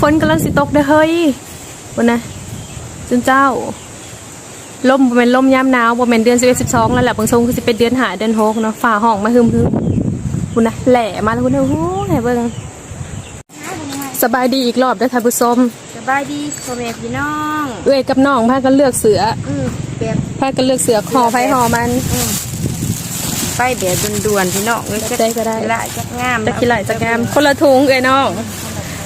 ฝนกำลังสิตกเด้อเฮ้ยวันนะจุนเจ้าลมบ่แม่นลมยามหนาวบ่แม่นเดือน11 12แล้วแหละบางทรงคือสิเป็นเดือนหาเดือนหกเนาะฟ้าห้องมาฮึมฮึมคุณนะแหล่มาแล้วคุณนะโอ้โหให้เบิ่งสบายดีอีกรอบเด้อท่านผู้ชมสบายดีพ่อแม่พี่น้องเอ้ยกับน้องพากันเลือกเสืออืมแบบพากันเลือกเสือห่อไผห่อมันไปแบบด่วนๆพี่น้องเอ้ยได้ก็ได้ ละจักงามจะกินไหลจะแกมคนละถุงเอ้ยน้อง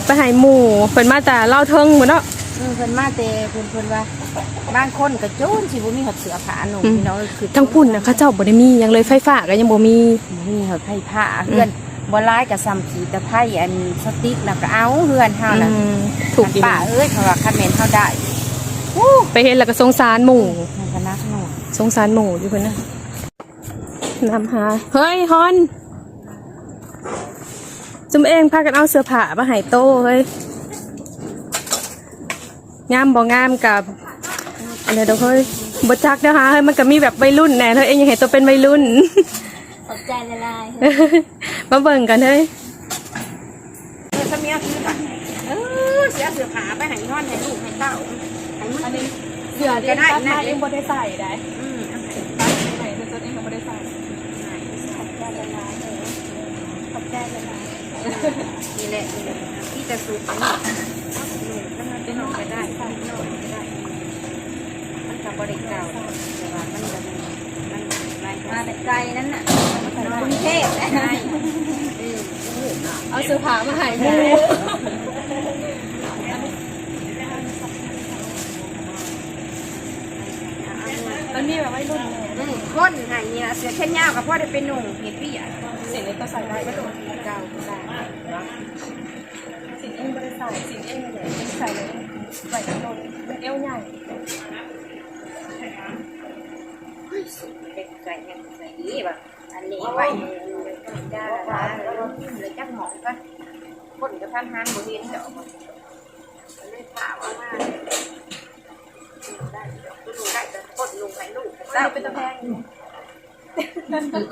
ไปให้หมู่เพิ่นมาแต่เล่าเทิงหมดเนาะ อืมเพิ่นมาแต่เพิ่นเพิ่นว่าบางคนก็โจนสิบ่มีหอดเสื้อผ้าหนุ่มอืม พี่น้องคือทั้งพุ่นน่ะเขาเจ้าบ่ได้มีหยังเลยไฟฟ้าก็ยังบ่มี บ่มีหอดไผผ้าเฮือนบ่หลายก็ซ้ำขีตะไผอันสติ๊กแล้วก็เอาเฮือนเฮาน่ะอืมถูกอันอีกป้าเอ้ยเขาว่าคันแม่นเฮาได้อู้ไปเห็นแล้วก็สงสารหมู่ มันก็นักหน่อยสงสารหมู่อยู่เพิ่นน่ะนำหา เฮ้ยฮอน จุมเองพากันเอาเสื้อผ้ามาให้โตเฮ้ยงามบ่งามกับอันเดี๋ยวเดี๋ยวเฮ้ยบ่จักเด้อฮะเฮ้ยมันก็มีแบบวัยรุ่นแน่เธอเองยังเห็นตัวเป็นวัยรุ่นขอบใจละลายมาเบิ่งกันเฮ้ยเออถ้ามีคือกันเออเสียเสื้อผ้าไปให้นอนให้ลูกให้เต้าให้มึงอันนี้เสื้อก็ได้นะเองบ่ได้ใส่ได้อืมเอาให้ตัดไหนเสื้อเองก็บ่ได้ใส่ขอบใจละลายเลยขอบใจละลาย นี่แหละนี่แหละที่จะสูบอันนี้ถ้ามันจะนอนก็ได้มันอนก็ได้ มันกับบริเก่าแต่ว่ามันจะมันมาแต่ไกลนั้นน่ะกรุงเทพนะใช่อืมเอาเสื้อผ้ามาให้หมู่มันมีแบบวัยรุ่นแน่อืมคนไงเนี่ยเสือแค่ยาวกับพ่อได้เป็นหนุ่มเห็ดพี่อะสิ่งนี้ก็ใส่ได้ก็ตัว เก่าก็ได้นะสิ่งเองบ่ได้ใส่สิ่งเองเนี่ยเองใส่เลยใส่กระโดดมันเอวใหญ่เป็นไก่ยังใส่ดีแบบอันนี้ไว้ได้แล้วเลยจักหมองก็คนกับท่านฮานบริเวณเจาะเลยถามว่าได้ดอกดูได้แต่คนลุงให้ลูกอันนี้เป็นตะแพง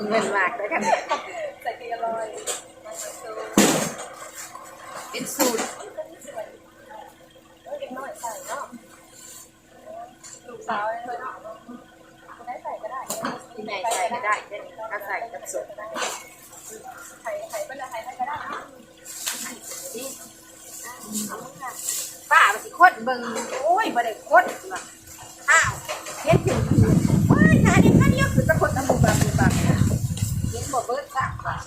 เงินมากเลยค่ะใส่เกลือลอย เป็นสูตรเด็กน้อยใส่เนาะลูกสาวเลยเนาะได้ใส่ก็ได้ที่ไหนใส่ก็ได้เช่นถ้าใส่กับสดไข่ไข่เป็นอะไรก็ได้นี่ป้าไปสิคดเบิ่งโอ้ยบ่ได้คดว่ะอ้าวเห็นถึงคืนว้ายหาเด็กข้าเดียคือตะคนตะบุบับบุบับเห็นบ่เบิดสักว่ะ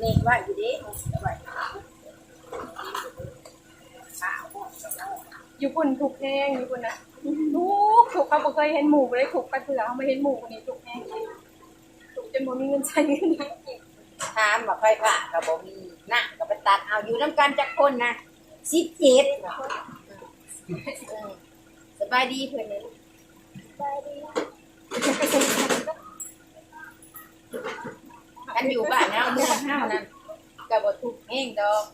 นี่ไว้อยู่ดิไว้อ้า อยู่ปุ่นถูกแห้งอยู่ปุ่นนะถูกถูกเขาบอกเคยเห็นหมูไม่ได้ถูกไปเผื่อเขาไม่เห็นหมูคนนี้ถูกแห้งถูกจนบ่มีเงินใช้เงินนะถามว่าไฟฟ้าก็บ่มีน่ะก็ไปตัดเอาอยู่น้ำกันจักคนนะสิบเจ็ดสบายดีเพื่อนเลยกันอยู่บ้านนะเมืองห้าวนั่นกับบทุกข์เองดอก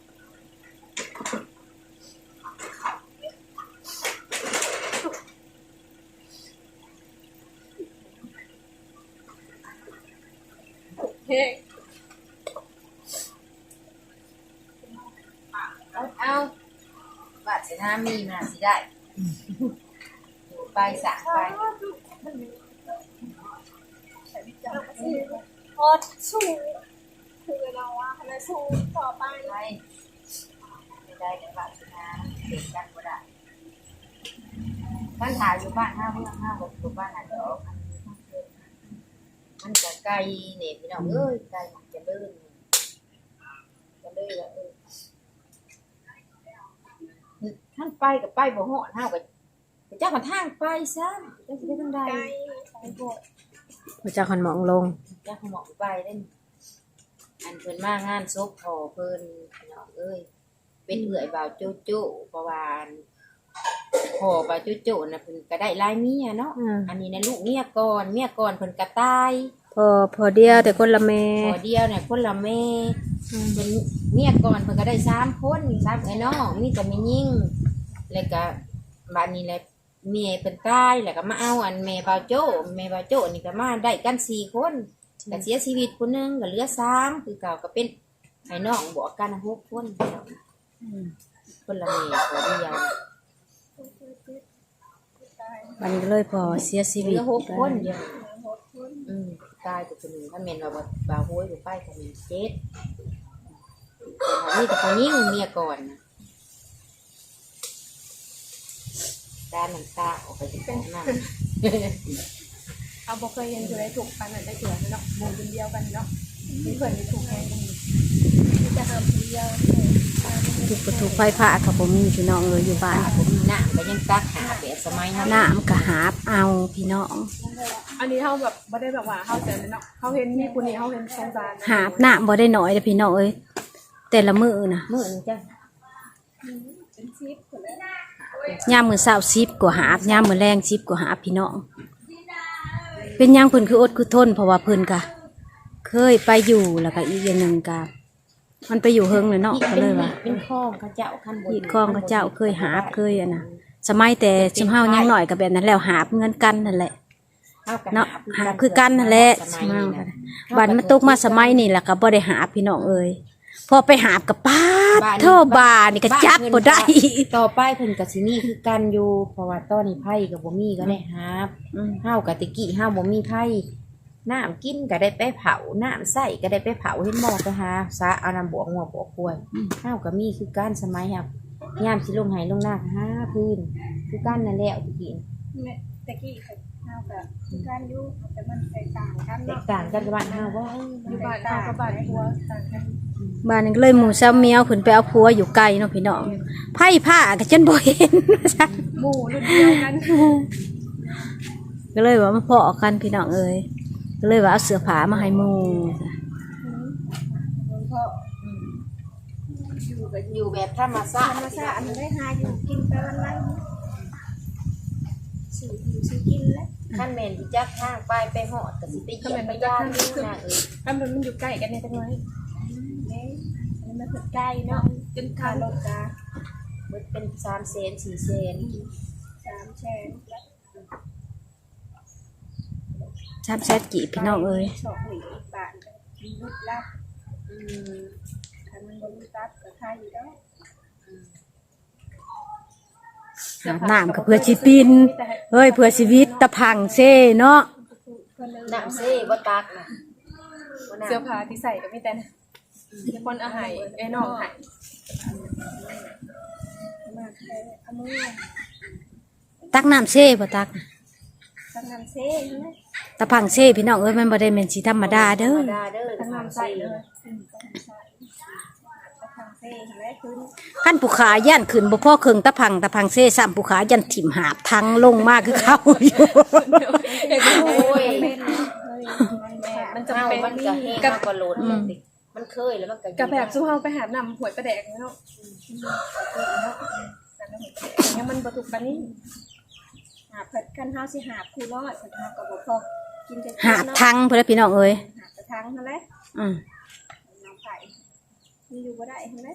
เอาเอาบาดสินามีมาสิได้อยู่ไปสระไปพอสู้คือเราว่าคณะสู้ต่อไปไปไม่ได้กับบาดสินาเด็กกันก็ได้ท่านถ่ายอยู่บ้านห้าเมืองห้าบกอยู่บ้านนั่นดอก มันจะไกลเนี่ยพี่น้องเอ้ยไกลจะเดินจะเดินแล้วเออท่านไปกับไปบ่ฮอดเฮาก็ไปจ้ากันทางไปซะจังสิได้ทางใดพระเจ้าคันมองลงจ้าเขาหมอกไปเล่นอันเพิ่นมางานศพพอเพิ่นพี่น้องเอ้ยเป็นเอื้อยบ่าวจุจุประวาน พ่อบ่าวจุจุน่ะเพิ่นก็ได้หลายเมียเนาะอ่าอันนี้นะลูกเมียก่อนเมียก่อนเพิ่นก็ตายพอพอเดียวแต่คนละแม่พอเดียวเนี่ยคนละแม่เพิ่นเมียก่อนเพิ่นก็ได้สามคนสามไอ้น้องมีแต่มียิ่งแล้วก็บ้านนี้แหละเมียเป็นตายแล้วก็มาเอาอันแม่บาวโจ้แม่บาวโจ้นี่ก็มาได้กันสี่คนก็เสียชีวิตคนหนึงก็เหลือสามคือเก่าก็เป็นไอ้น้องบวกกันหกคนคนละเมย์ขอเดียว บัดนก็เลยพอเสียชีเหวิลืตอหกคนเดียวอืมตายตัวหนึ่งถ้าเมนว่าบ่บ่าวห้วยบ่ไปถ้าเมนเจ็ดนี่แต่คนนี้เมียก่อนนะด้านน้ำตาออกไปจากน้ำเอาบ่เคยเห็นคือได้ถูกปันนั่นได้เถื่อนเนาะหมู่คนเดียวกันเนาะมีเพิ่นที่ถูกแฮงกันมีจะทำคนเดียว ถูกประตูไฟฟ้ากับผมมีพี่น้องเลยอยู่บ้านผมมีน้ำก็ยังตักหาแบบสมัยนั้นน้ำกะหาบเอาพี่น้อง อันนี้เฮาแบบบ่ได้แบบว่าเฮาแต่เนาะเฮาเห็นมีผู้นี้เฮาเห็นสงสารหาบน้ำบ่ได้น้อยเด้อพี่น้องเอ้ยแต่ละมื้อนะเมื่อนี้จ้ะยามมื้อเช้าซิบกว่าหาบยามมื้อแรงซิบกว่าหาบพี่น้อง เป็นหยังเพิ่นคืออดคือทนเพราะว่าเพิ่นกะ เคยไปอยู่แล้วก็อีกอย่างหนึ่งกะ มันไปอยู่เฮิงเลยเนาะก็เลยว่าเป็นข้องข้าเจ้าขั้นบนหีดคองกับเจ้าเคยหาบเคยอะนะสมัยแต่ชิมเฮายังหน่อยกับแบบนั้นแล้วหาบเงินกันนั่นแหละ เนาะหาบคือกันนั่นแหละชิมเฮาก็ได้บัดมันตกมาสมัยนี่แหละก็บ่ได้หาบพี่น้องเอ้ยพอไปหาบกับป้าดเท่าบานี่ก็จับบ่ได้ต่อไปเพิ่นกับสินี่คือกันอยู่เพราะว่าตอนนี้ไผ่กับบ่มีก็ได้หาบอืม เฮากับตะกี้เฮาบ่มีไผ่ น้ำกินก็ได้ไปเผา น้ำใส่ก็ได้ไปเผาเห็นหม้อไปหาซะเอาน้ำบวกหัวบวกกล้วยเฮาก็มีคือกันสมัยครับยามสิลงไหลงหน้าก็หาพื้น คือกันนั่นแหละตะกี้ตะกี้เฮาก็คือการอยู่แต่มันแตกต่างกันแตเนาะกต่างกันกับบ้านเฮาว่าอยู่บ้านเฮากับบ้านผัวต่างกันบ้านนึงก็เลยหมู่ซ้ำเมียวเพิ่นไปเอาผัวอยู่ไกลเนาะพี่น้องไผ่ผ้าก็จนบ่เห็นหมู่รุ่นเดียวกันก็เลยว่ามาพอกันพี่น้องเอ้ย ก็เลยว่าเอาเสื้อผ้ามาให้หมู่อยู่กันอยู่แบบธรรมชาติธรรมชาติอันได้หาอยู่กินไปวันวันสื่ออยู่สื่อกินแล้วขั้นแม่นที่จักทางไปไปหอดก็สิไปเหยียบไปย่านนี่นะเอ้ยถ้ามันมันอยู่ใกล้กันเนี่ยจังได๋เนี่ยอันนี้มันเกิดใกล้เนาะจนค่าคารถกามันเป็นสามเซนสี่เซนสามแสน แล้วชามแซดกี่พี่น้องเอ้ยสองหวีอีกบาทมีรุดรับอืมถ้ามันบริรับก็ค่าอยู่แล้วอาบน้ำก็เพื่อชีปินเฮ้ยเพื่อชีวิตตะพังเซ่เนาะน้ำเซ่บ่ตักนะบ่น้ำเสื้อผ้าที่ใส่ก็มีแต่มีคนเอาให้ไอ้น้องให้มาแค่เอามือตักน้ำเซ่บ่ตักทำงานเซ่ใช่ไหม ตะพังเซ่พี่น้องเอ้ยมันบ่ได้แม่นสิธรรมดาเด้อธรรมดาเด้อทั้งน้ำใส่เลยทำเซ่ใช่ไหมคือขั้นผู้ขาย่านขึ้นบ่พ่อเคิงตะพังตะพังเซ่ซ้ำผู้ขายันถิ่มหาบทั้งลงมาคือเขาอยู่ โอ้ยเป็นเนาะเฮ้ยแม่มันเฮาจำเป็นมันก็แห้งกับเฮาก็โหลดมันเคยแล้วมันก็กับแบบสู้เฮาไปหาน้ำหวยประแดกเนาะแต่ยังมันบ่ถูกปานนี้หาเพิ่ดกันเฮาสิหาบคู่รอดเพิ่นเฮาก็บ่พอ กินจะหาบทั้งเพื่อนพี่น้องเอ้ยหาบกระทังนั่นแหละอืมน้องไผ่มันอยู่บ่ได้เห็นไหม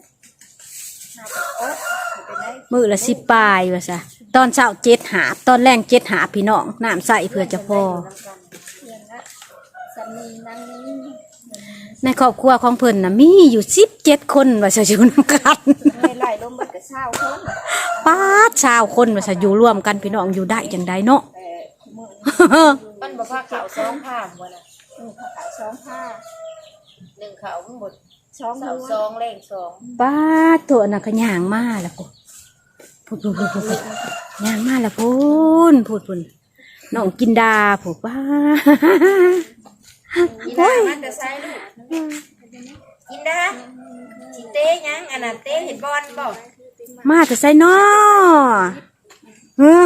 หาบโอ๊ตเป็นได้มือละสิปลายว่าซะตอนเช้าเจ็ดหาบตอนแรงเจ็ดหาบพี่น้องน้ำใส่เพื่อจะพอ เพื่อนละสามีนางนี้ในครอบครัวของเพิ่นน่ะมีอยู่สิบเจ็ดคนว่าจะอยู่นํกันไม่ไหลลมมันก็เศร้าคนป้าดชาวคนว่าจะอยู่ร่วมกันพี่น้องอยู่ได้จังไดเนาะแต่ มือมันบ่พาขาวสองผ้าบ่น่ะเออผ้าขาวสองผ้าหนึ่งขาวมันบ่สองเสามือสองแรงสองป้าดตัวน่ะก็ย่างมาแล้วพูดพูดพูดพูดพูดย่างมาแล้วพูนพูดพูดน้องกินดาพูดป้ากินดามันจะใส่ลูกกินดาสิเต้ยังอันนั้นเต้เห็นบอลบ่มาแต่ไซนอเออ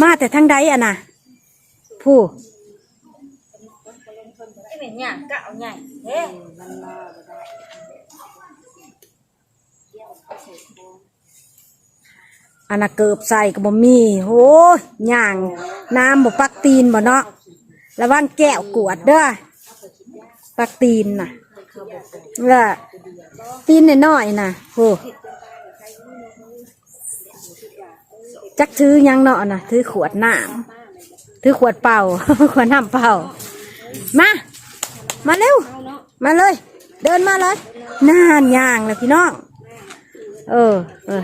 มาแต่ทางใดอะนะผู้ไอ้แม่นหยังกะเอาใหญ่เด้อันน่ะเกิบใส่ก็บ่มีโหย่างน้ำบ่ปักตีนบ่เนาะระวังแก้วกวดเด้อปักตีนน่ะละตีนน้อยๆน่ะโห จักถือยังเนาะนะถือขวดน้ำถือขวดเป่า ขวดน้ำเป่า มา มาเร็ว มาเลย เดินมาเลยน่านย่างเลยพี่น้อง เออ เออ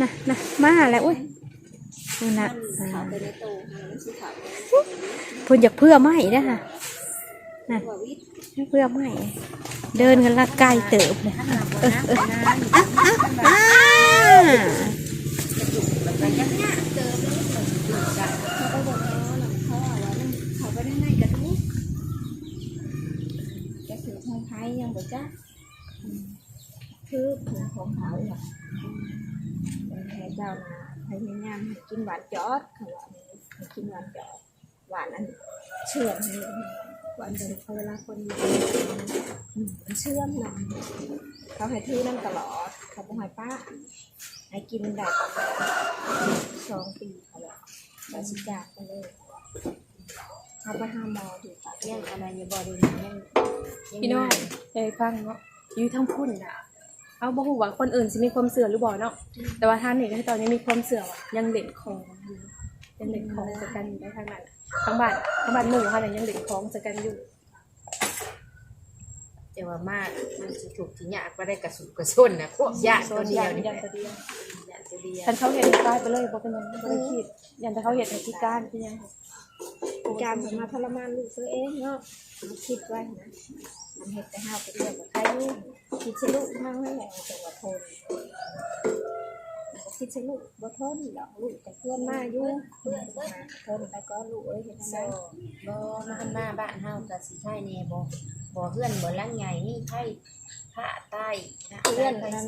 นะนะมาแล้วอุ้ยนี่นะอ่าเขาไปในตู้มันสิเพิ่อยากเพื่อไหมเด้อค่ะนั่นว่าวิทย์เพื่อไหมเดินกันละไกลเติบเลย ถ้ามาบนน้ำบนน้ำ อ่า มันยังยากเจอเลย เขาก็บอกว่าเขาเอาว่ามันเขาไปได้ไงกันทุกจะถือทองไทยยังบ่จ้าคือผงของเขาอะเป็นแค่เจ้านาพยายานจอดเขาว่าให้กินหวานจอดหวานอันเชื่อมให้หวานเป็นเวลาคนมีมันเชื่อมนำเขาให้ทื่อนั่นตลอด เขาบอกให้ป้าให้กินได้ประมาณสองปีเขาบอกเราสิจากไปเลยเขาไปหาหมอดูปากยังอะไรอย่าบอกดูนะยังพี่น้องได้ฟังเนาะอยู่ทั้งพุ่นน่ะ เอาบ่ฮู้ว่าคนอื่นสิมีความเสื่อหรือบ่เนาะแต่ว่าท่านนี่ก็ตอนนี้มีความเสื่อว่ายังเล่นของอยู่ยังเล่นของจะกันอยู่ได้ทางนั้นทั้งบ้านทั้งบ้านหมู่ค่ะน่ะยังเล่นของจะกันอยู่แต่ว่ามากมันสิถูกสิยากก็ได้กระสุนกระชนนะพวกญาติตัวเดียวนี่ยันแหละตัวเดียวญาติตัวเดียวท่านเขาเห็นกายไปเลยบ่เป็นหยังบ่ได้คิดยันแต่เขาเห็นในที่การเป็นหยัง การสมาทรมานลูกตัวเองเนาะเอาคิดไว้นะมัน เห็ดแต่ห้าวไปเรียกว่าใครลูกคิดใช่ลูกมากไม่แหละแต่ว่าทนคิดใช่ลูกบ่ทนหรอกลูกแต่เพื่อนมาอยู่เพื่อนมาทนไปก็ลูกเอ้ยเห็นไหมบ่มาหันมาบ้านเฮาก็สิใช่แน่บ่บ่เฮือนบ่หลังใหญ่นี่ไผผ้าใต้นะเพื่อนนะ